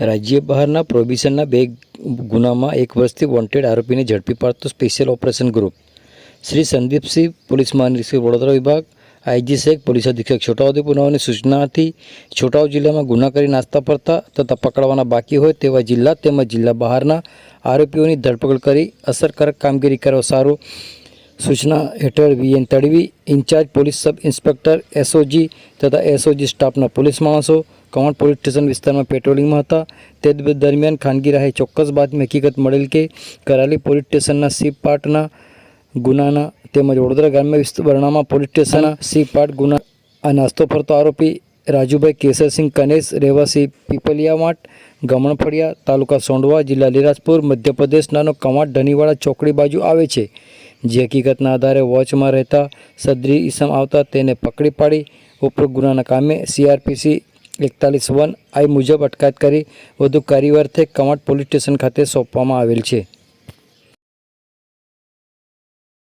રાજ્ય બહારના પ્રોહિબિશનના બે ગુનામાં એક વર્ષથી વોન્ટેડ આરોપીને ઝડપી પાડતું special operation group Shri Sandipsinh, police મહાનિરીક્ષક Vadodara વિભાગ, આઈજી શેખ પોલીસ અધિક્ષક છોટાઉદેપુર નવાની હતી છોટાઉ જિલ્લામાં ગુના કરી નાસ્તા પડતા તથા પકડવાના બાકી હોય તેવા જિલ્લા તેમજ જિલ્લા બહારના આરોપીઓની ધરપકડ કરી અસરકારક કામગીરી કરવા સારું સૂચના હેઠળ VN Tadvi, incharge police sub inspector SOG તથા એસઓજી સ્ટાફના પોલીસ માણસો કવાંટ પોલીસ સ્ટેશન વિસ્તારમાં પેટ્રોલિંગમાં હતા? તે દરમિયાન ખાનગી રાહે ચોક્કસ બાતમી હકીકત મળેલ કે કરાલી પોલીસ સ્ટેશનના સીપ પાર્ટના ગુનાના તેમજ વડોદરા ગ્રામ્ય વિસ્તાર બરણામાં પોલીસ સ્ટેશનના સીપ પાર્ટ ગુના આ નાસ્તો ફરતો આરોપી રાજુભાઈ કેસરસિંહ કનેશ રહેવાસી પીપલિયાવાટ ગમણફળિયા તાલુકા સોંડવા, જિલ્લા લીરાજપુર મધ્યપ્રદેશનાનો કવાટ ધનીવાડા ચોકડી બાજુ આવે છે. જે હકીકતના આધારે વોચમાં રહેતા સદરી ઈસમ આવતા તેને પકડી પાડી. ઉપરોક્ત ગુનાના કામે સીઆરપીસી એકતાલીસ વન આઈ મુજબ અટકાયત કરી વધુ કાર્યવાહી કવાંટ પોલીસ સ્ટેશન ખાતે સોંપવામાં આવેલ છે.